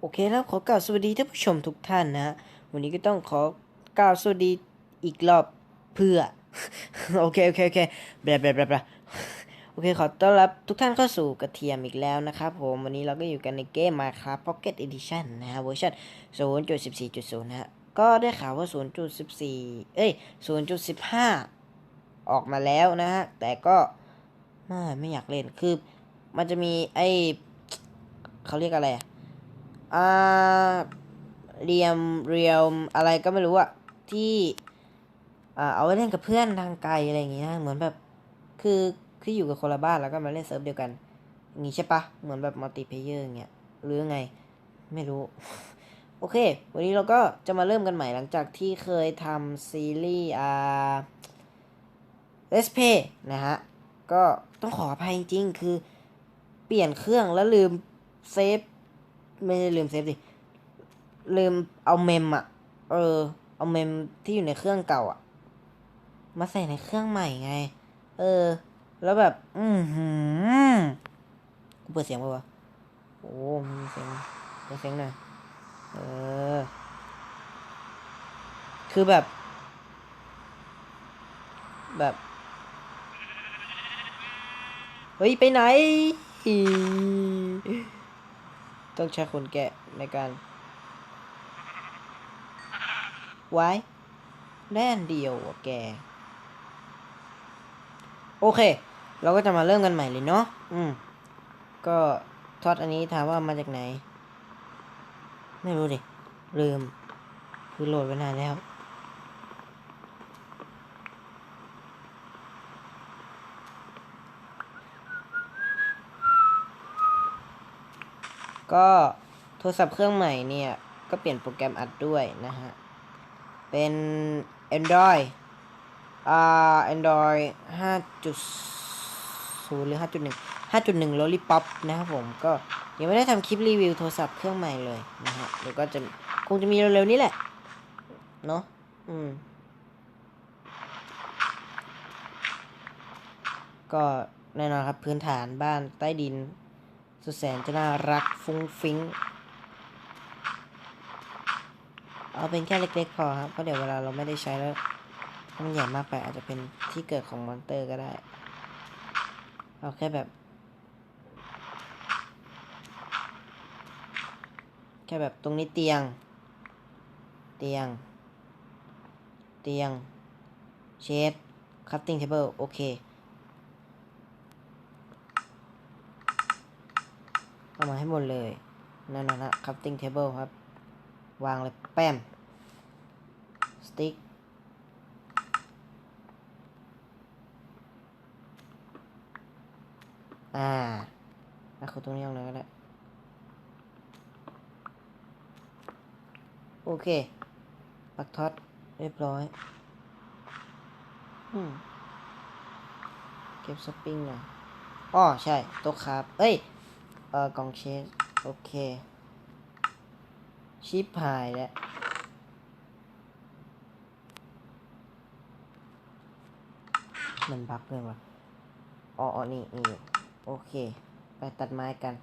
โอเคแล้วขอกล่าวสวัสดีท่านผู้ชมทุกท่านนะ วันนี้ก็ต้องขอกล่าวสวัสดีอีกรอบเพื่อ โอเคโอเคโอเคแบลาบลาบลาบโอเคขอต้อนรับทุกท่านเข้าสู่กระเทียมอีกแล้วนะครับผมวันนี้เราก็อยู่กันในเกม Minecraft Pocket Edition นะฮะเวอร์ชัน0.14.0นะฮะก็ได้ข่าวว่า 0.14 เอ้ย 0.15 ออกมาแล้วนะฮะ แต่ก็ไม่ไม่อยากเล่นคือมันจะมีไอเขาเรียกอะไรอะ อ่าเรียมเรียมอะไรก็ไม่รู้อะที่อ่าเอาไว้เล่นกับเพื่อนทางไกลอะไรอย่างงี้นะเหมือนแบบคือคืออยู่กับคนละบ้านแล้วก็มาเล่นเซิร์ฟเดียวกันอย่างงี้ใช่ปะเหมือนแบบมัลติเพเยอร์อย่างเงี้ยหรือไงไม่รู้ โอเค วันนี้เราก็จะมาเริ่มกันใหม่หลังจากที่เคยทำซีรีส์อ่า Let's Play นะฮะ ก็ต้องขออภัยจริงๆ คือเปลี่ยนเครื่องแล้วลืมเซฟ ไม่ได้ลืมเซฟดิลืมเอาเมมอะเออ เอาเมมที่อยู่ในเครื่องเก่าอะมาใส่ในเครื่องใหม่ไง เออ แล้วแบบ อือหือกูเปิดเสียงป่าวะโอ้มีเสียงมีเสียงหน่อยเออ คือแบบ แบบ เฮ้ย ไปไหน ต้องใช้คนแกะในการไว้แน่นเดียวอะแก โอเค เราก็จะมาเริ่มกันใหม่เลยเนาะอืม ก็ทอดอันนี้ถามว่ามาจากไหน ไม่รู้ดิลืมคือโหลดไว้นานแล้ว ก็โทรศัพท์เครื่องใหม่เนี่ย ก็เปลี่ยนโปรแกรมอัดด้วยนะฮะ เป็น Android อ่า Android 5.0 หรือ 5.1 5.1 Lollipop นะครับผมก็ยังไม่ได้ทำคลิปรีวิวโทรศัพท์เครื่องใหม่เลยนะฮะเดี๋ยวก็จะคงจะมีเร็วๆนี้แหละ เนาะอืม ก็แน่นอนครับพื้นฐานบ้านใต้ดิน สุดแสนจะน่ารักฟุ้งฟิ้ง เอาเป็นแค่เล็กๆพอครับเพราะเดี๋ยวเวลาเราไม่ได้ใช้แล้วมันใหญ่มากไปอาจจะเป็นที่เกิดของมอนเตอร์ก็ได้ เอาแค่แบบ แค่แบบตรงนี้เตียง เตียง เตียง เชดคัตติ้งเทเบิลโอเค เอามาให้หมดเลยนั่นนะนะคัพติ้งเทเบิลครับ วางเลยแป้มสติ๊กอ่าแล้วขุดตรงนี้เอาเลยก็ได้ โอเค ปักท็อตเรียบร้อย อืม เก็บสปริงหน่อยอ้อใช่ โต๊ะครับ เอ้ย เออกล่องเชสโอเค ชิปหายแล้วมันบักเลยวะอ๋ออ๋อนี่นี่โอเค ไปตัดไม้กัน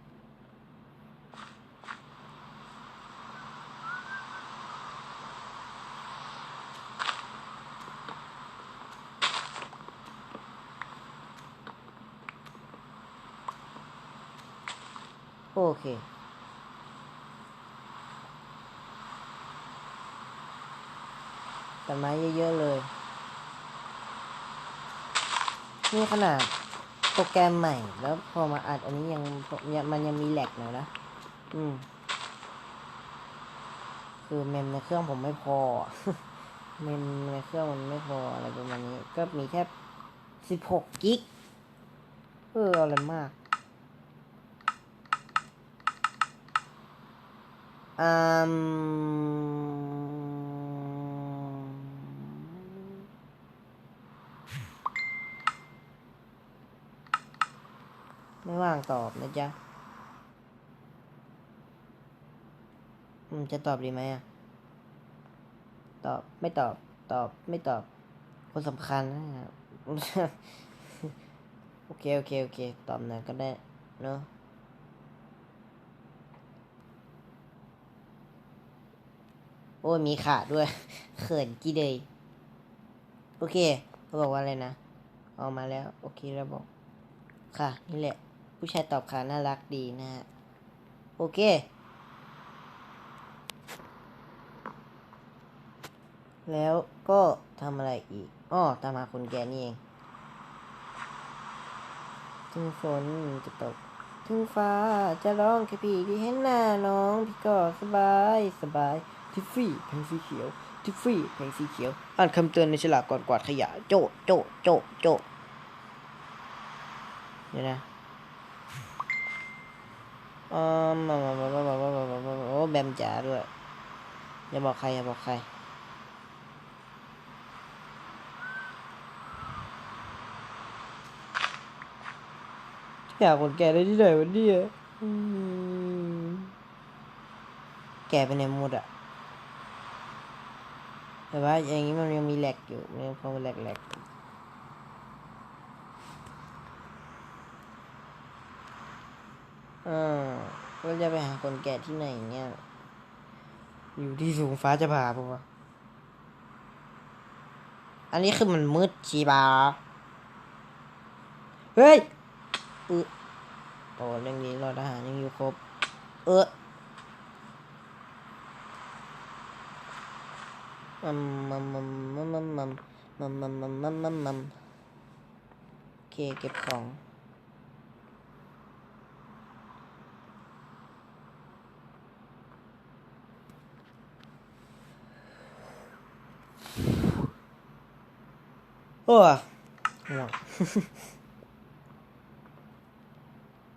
เคตัดไม้เยอะ ๆ เลย นี่ขนาดโปรแกรมใหม่ แล้วพอมาอัดอันนี้ยังยังมันยังมีแหลกหน่อยนะ อืม คือเมมในเครื่องผมไม่พอ เมมในเครื่องมันไม่พออะไรประมาณนี้ ก็มีแค่สิบหกกิก เอออะไรมาก อืม ไม่ว่างตอบนะจ๊ะอืมจะตอบดีไหมอะ ตอบไม่ตอบ ตอบไม่ตอบ คนสำคัญนะครับ โอเค โอเค โอเค ตอบหน่อยก็ได้เนอะ โอ้มีขาด้วยเขินกี่เลยโอเคเขาบอกว่าอะไรนะออกมาแล้วโอเคแล้วบอกค่ะ นี่แหละ ผู้ชายตอบค่ะน่ารักดีนะฮะโอเค แล้วก็ทำอะไรอีกอ้อตามหาคนแกนี่เอง ถึงฝนจะตก ถึงฟ้าจะร้องแค่พี่ที่เห็นหน้าน้อง พี่ก็สบายสบาย ทิฟฟี่แผงสีเขียวทิฟฟี่แผงสีเขียว อ่านคำเตือนในฉลากก่อนกวาดขยะ โจโจโจโจเดี๋ยนะอ๋อมามามามามามามามาโอ้แบมจ๋าด้วย อย่าบอกใครอย่าบอกใครอยากคนแก่ได้ที่ไหนวันนี้แก่ไปในหมดอะ แต่ว่าอย่างนี้มันยังมีแหลกอยู่มันยังพอแหลกแหลกอ่าก็จะไปหาคนแก่ที่ไหนเนี่ย อยู่ที่สูงฟ้าจะผ่าปะวะอันนี้คือมันมืดชีบาเฮ้ยอึโอ้เรื่องนี้รอทหารยังอยู่ครบ เออ มัมมัมมัมมัมมัมมัมมัมมัมมัมมัมมัมมัมโอเคเก็บของโอ้ยง่วง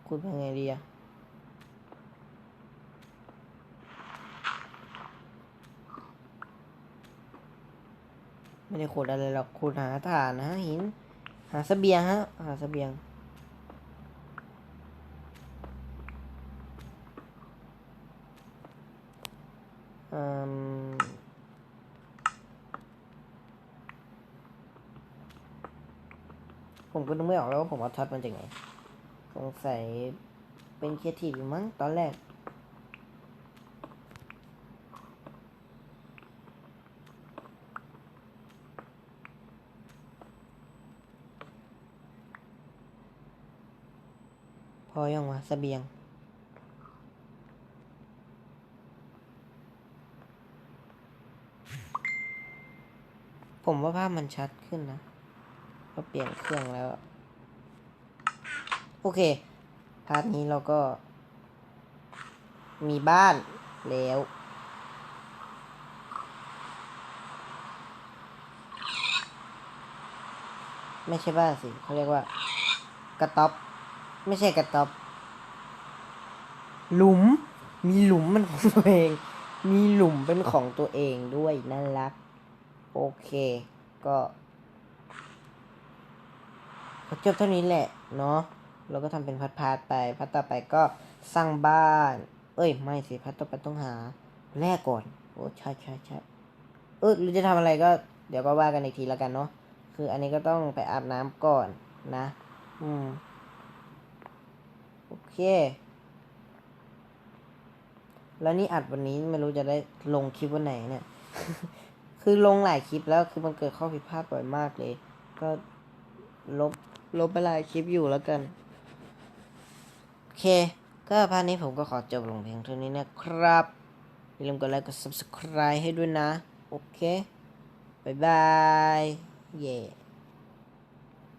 คุยเป็นไงดีอะ ไม่ได้ขุดอะไรหรอกขุดหาถ่านหาหิน หาเสบียงฮะ หาเสบียง อืมผมก็นึกไม่ออกแล้วว่าผมเอาท็อตมาจากไหน สงสัยเป็นครีเอทีฟอยู่มั้งตอนแรก อยังวะเสบียง ผมว่าภาพมันชัดขึ้นนะพอเปลี่ยนเครื่องแล้ว โอเค พาร์ทนี้เราก็ มีบ้านแล้วไม่ใช่บ้านสิเขาเรียกว่ากระต๊อบ ไม่ใช่กระต๊อบ หลุม มีหลุมมันของตัวเอง มีหลุมเป็นของตัวเองด้วยน่ารัก โอเค ก็ก็จบเท่านี้แหละ เนาะเราก็ทำเป็นพัดพาร์ทไป พัดต่อไปก็สร้างบ้าน เอ้ย ไม่สิ พัดต่อไปต้องหา แรกก่อน โอ้ใช่ใช่ใช่เออหรือจะทำอะไรก็ เดี๋ยวก็ว่ากันอีกทีแล้วกันเนาะ คืออันนี้ก็ต้องไปอาบน้ำก่อนนะ อืม โอเค แล้วนี่อัดวันนี้ไม่รู้จะได้ลงคลิปวันไหนเนี่ย คือลงหลายคลิปแล้วคือมันเกิดข้อผิดพลาดบ่อยมากเลย ก็ลบลบไปหลายคลิปอยู่แล้วกัน โอเค ก็พาร์ทนี้ผมก็ขอจบลงเพียงเท่านี้นะครับ อย่าลืมกดไลค์กด subscribe ให้ด้วยนะ โอเคบายบาย เย่